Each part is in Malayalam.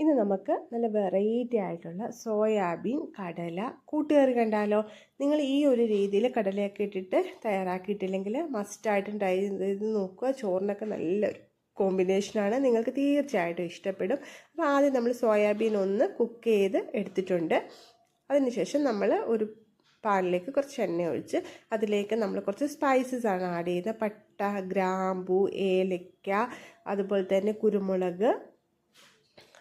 ഇന്ന് നമുക്ക് നല്ല വെറൈറ്റി ആയിട്ടുള്ള സോയാബീൻ കടല കൂട്ടുകറി കണ്ടാലോ? നിങ്ങൾ ഈ ഒരു രീതിയിൽ കടലയൊക്കെ ഇട്ടിട്ട് തയ്യാറാക്കിയിട്ടില്ലെങ്കിൽ മസ്റ്റായിട്ടും ട്രൈ ചെയ്ത് നോക്കുക. ചോറിനൊക്കെ നല്ലൊരു കോമ്പിനേഷനാണ് നിങ്ങൾക്ക് തീർച്ചയായിട്ടും ഇഷ്ടപ്പെടും. അപ്പോൾ ആദ്യം നമ്മൾ സോയാബീൻ ഒന്ന് കുക്ക് ചെയ്ത് എടുത്തിട്ടുണ്ട്. അതിനുശേഷം നമ്മൾ ഒരു പാനിലേക്ക് കുറച്ച് എണ്ണ ഒഴിച്ച് അതിലേക്ക് നമ്മൾ കുറച്ച് സ്പൈസസ് ആണ് ആഡ് ചെയ്യുന്നത്. പട്ട ഗ്രാമ്പു ഏലക്ക അതുപോലെ തന്നെ കുരുമുളക്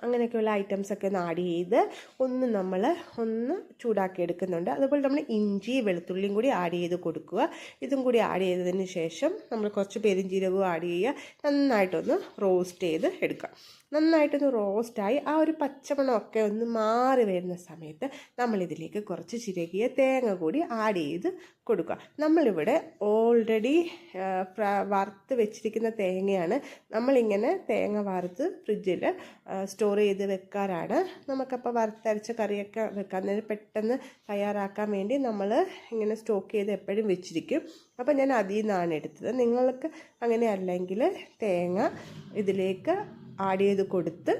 അങ്ങനെയൊക്കെയുള്ള ഐറ്റംസൊക്കെ ഒന്ന് ആഡ് ചെയ്ത് ഒന്ന് നമ്മൾ ഒന്ന് ചൂടാക്കി എടുക്കുന്നുണ്ട്. അതുപോലെ നമ്മൾ ഇഞ്ചി വെളുത്തുള്ളിയും കൂടി ആഡ് ചെയ്ത് കൊടുക്കുക. ഇതും കൂടി ആഡ് ചെയ്തതിന് ശേഷം നമ്മൾ കുറച്ച് പെരിഞ്ജീരകവും ആഡ് ചെയ്യുക. നന്നായിട്ടൊന്ന് റോസ്റ്റ് ചെയ്ത് എടുക്കുക. നന്നായിട്ടൊന്ന് റോസ്റ്റായി ആ ഒരു പച്ചമണമൊക്കെ ഒന്ന് മാറി വരുന്ന സമയത്ത് നമ്മളിതിലേക്ക് കുറച്ച് ചിരകിയ തേങ്ങ കൂടി ആഡ് ചെയ്ത് കൊടുക്കുക. നമ്മളിവിടെ ഓൾറെഡി വറുത്ത് വെച്ചിരിക്കുന്ന തേങ്ങയാണ്. നമ്മളിങ്ങനെ തേങ്ങ വറുത്ത് ഫ്രിഡ്ജിൽ സ്റ്റോർ ചെയ്ത് വെക്കാറാണ്. നമുക്കപ്പോൾ വറുത്തരച്ച കറിയൊക്കെ വെക്കാൻ നേരം പെട്ടെന്ന് തയ്യാറാക്കാൻ വേണ്ടി നമ്മൾ ഇങ്ങനെ സ്റ്റോക്ക് ചെയ്ത് എപ്പോഴും വെച്ചിരിക്കും. അപ്പോൾ ഞാൻ അതിൽ നിന്നാണ് എടുത്തത്. നിങ്ങൾക്ക് അങ്ങനെ അല്ലെങ്കിൽ തേങ്ങ ഇതിലേക്ക് ആഡ് ചെയ്ത് കൊടുത്ത്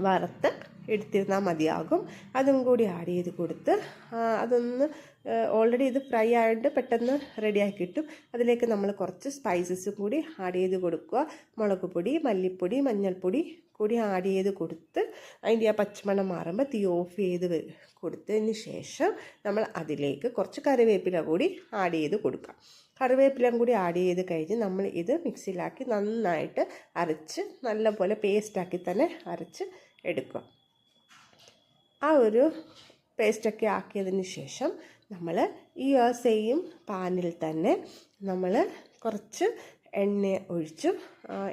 വറുത്ത് എടുത്തിരുന്നാൽ മതിയാകും. അതും കൂടി ആഡ് ചെയ്ത് കൊടുത്ത് അതൊന്ന് ഓൾറെഡി ഇത് ഫ്രൈ ആയിട്ട് പെട്ടെന്ന് റെഡിയാക്കി കിട്ടും അതിലേക്ക് നമ്മൾ കുറച്ച് സ്പൈസസ് കൂടി ആഡ് ചെയ്ത് കൊടുക്കുക. മുളക് പൊടി മല്ലിപ്പൊടി മഞ്ഞൾപ്പൊടി കൂടി ആഡ് ചെയ്ത് കൊടുത്ത് അതിന്റെ ആ പച്ചമണം മാറുമ്പോൾ തീ ഓഫ് ചെയ്ത് കൊടുത്തതിന് ശേഷം നമ്മൾ അതിലേക്ക് കുറച്ച് കറിവേപ്പില കൂടി ആഡ് ചെയ്ത് കൊടുക്കാം കറിവേപ്പിലയും കൂടി ആഡ് ചെയ്ത് കഴിഞ്ഞ് നമ്മൾ ഇത് മിക്സിയിലാക്കി നന്നായിട്ട് അരച്ച് നല്ലപോലെ പേസ്റ്റാക്കി തന്നെ അരച്ച് എടുക്കുക. ആ ഒരു പേസ്റ്റൊക്കെ ആക്കിയതിന് ശേഷം നമ്മൾ ഈ സെയിം പാനിൽ തന്നെ നമ്മൾ കുറച്ച് എണ്ണ ഒഴിച്ചു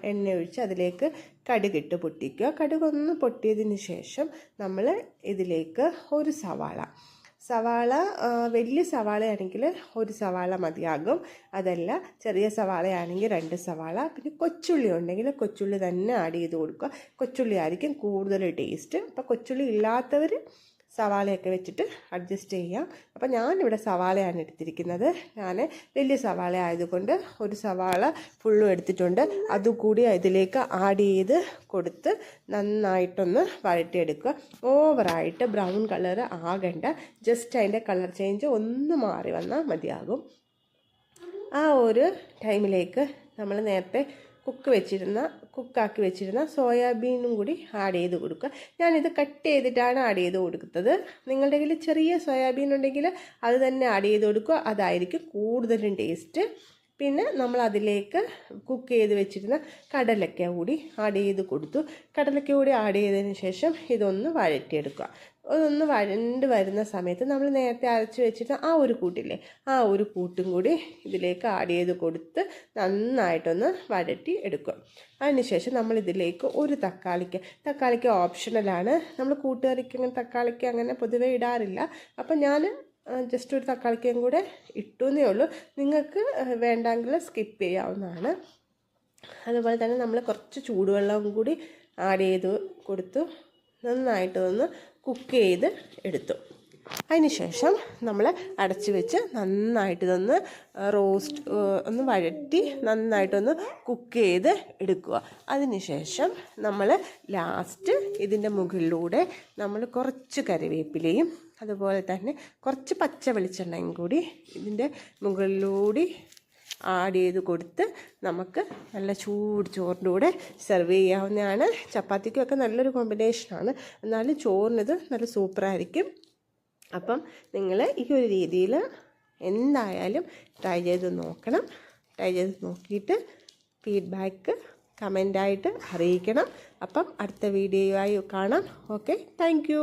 എണ്ണ ഒഴിച്ച് അതിലേക്ക് കടുകിട്ട് പൊട്ടിക്കുക. കടുകൊന്ന് പൊട്ടിയതിന് ശേഷം നമ്മൾ ഇതിലേക്ക് ഒരു സവാള സവാള വലിയ സവാളയാണെങ്കിൽ ഒരു സവാള മതിയാകും. അതല്ല ചെറിയ സവാളയാണെങ്കിൽ രണ്ട് സവാള പിന്നെ കൊച്ചുള്ളി ഉണ്ടെങ്കിൽ കൊച്ചുള്ളി തന്നെ ആഡ് ചെയ്ത് കൊടുക്കുക. കൊച്ചുള്ളി ആയിരിക്കും കൂടുതൽ ടേസ്റ്റ് അപ്പോൾ കൊച്ചുള്ളി ഇല്ലാത്തവർ സവാളയൊക്കെ വെച്ചിട്ട് അഡ്ജസ്റ്റ് ചെയ്യാം. അപ്പോൾ ഞാനിവിടെ സവാളയാണ് എടുത്തിരിക്കുന്നത്. ഞാൻ വലിയ സവാള ആയതുകൊണ്ട് ഒരു സവാള ഫുള്ളും എടുത്തിട്ടുണ്ട്. അതുകൂടി ഇതിലേക്ക് ആഡ് ചെയ്ത് കൊടുത്ത് നന്നായിട്ടൊന്ന് വഴറ്റിയെടുക്കുക. ഓവറായിട്ട് ബ്രൗൺ കളർ ആകണ്ട. ജസ്റ്റ് അതിന്റെ കളർ ചേഞ്ച് ഒന്ന് മാറി വന്നാൽ മതിയാകും. ആ ഒരു ടൈമിലേക്ക് നമ്മൾ നേരത്തെ കുക്ക് വെച്ചിരുന്ന കുക്കാക്കി വെച്ചിരുന്ന സോയാബീനും കൂടി ആഡ് ചെയ്ത് കൊടുക്കുക. ഞാനിത് കട്ട് ചെയ്തിട്ടാണ് ആഡ് ചെയ്ത് കൊടുക്കുന്നത് നിങ്ങളുടെ കയ്യിൽ ചെറിയ സോയാബീൻ ഉണ്ടെങ്കിൽ അത് തന്നെ ആഡ് ചെയ്ത് കൊടുക്കുക. അതായിരിക്കും കൂടുതലും ടേസ്റ്റ് പിന്നെ നമ്മൾ അതിലേക്ക് കുക്ക് ചെയ്ത് വെച്ചിരുന്ന കടലക്ക കൂടി ആഡ് ചെയ്ത് കൊടുത്തു. കടലക്ക കൂടി ആഡ് ചെയ്തതിന് ശേഷം ഇതൊന്ന് വഴറ്റിയെടുക്കുക. അതൊന്ന് വഴണ്ട് വരുന്ന സമയത്ത് നമ്മൾ നേരത്തെ അരച്ച് വെച്ചിട്ട് ആ ഒരു കൂട്ടില്ലേ ആ ഒരു കൂട്ടും കൂടി ഇതിലേക്ക് ആഡ് ചെയ്ത് കൊടുത്ത് നന്നായിട്ടൊന്ന് വഴറ്റി എടുക്കും അതിനുശേഷം നമ്മൾ ഇതിലേക്ക് ഒരു തക്കാളിക്ക് തക്കാളിക്ക് ഓപ്ഷണലാണ് നമ്മൾ കൂട്ടുകറിക്ക് അങ്ങനെ തക്കാളിക്ക് അങ്ങനെ പൊതുവേ ഇടാറില്ല. അപ്പം ഞാൻ ജസ്റ്റ് ഒരു തക്കാളിക്കയും കൂടെ ഇട്ടു എന്നേ ഉള്ളൂ. നിങ്ങൾക്ക് വേണ്ടെങ്കിൽ സ്കിപ്പ് ചെയ്യാവുന്നതാണ്. അതുപോലെ തന്നെ നമ്മൾ കുറച്ച് ചൂടുവെള്ളവും കൂടി ആഡ് ചെയ്ത് കൊടുത്തു. നന്നായിട്ടൊന്ന് കുക്ക് ചെയ്ത് എടുത്തു. അതിനുശേഷം നമ്മൾ അടച്ചു വെച്ച് നന്നായിട്ട് ഇതൊന്ന് റോസ്റ്റ് ഒന്ന് വഴറ്റി നന്നായിട്ടൊന്ന് കുക്ക് ചെയ്ത് എടുക്കുക. അതിനുശേഷം നമ്മൾ ലാസ്റ്റ് ഇതിന്റെ മുകളിലൂടെ നമ്മൾ കുറച്ച് കറിവേപ്പിലയും അതുപോലെ തന്നെ കുറച്ച് പച്ച വെളിച്ചെണ്ണയും കൂടി ഇതിന്റെ മുകളിലൂടെ ആഡ് ചെയ്ത് കൊടുത്ത് നമുക്ക് നല്ല ചൂട് ചോറിന്റെ കൂടെ സെർവ് ചെയ്യാവുന്നതാണ്. ചപ്പാത്തിക്കൊക്കെ നല്ലൊരു കോമ്പിനേഷനാണ് എന്നാലും ചോറിനത് നല്ല സൂപ്പറായിരിക്കും അപ്പം നിങ്ങൾ ഈ ഒരു രീതിയിൽ എന്തായാലും ട്രൈ ചെയ്ത് നോക്കണം. ട്രൈ ചെയ്ത് നോക്കിയിട്ട് ഫീഡ്ബാക്ക് കമന്റായിട്ട് അറിയിക്കണം. അപ്പം അടുത്ത വീഡിയോയായി കാണാം. Okay thank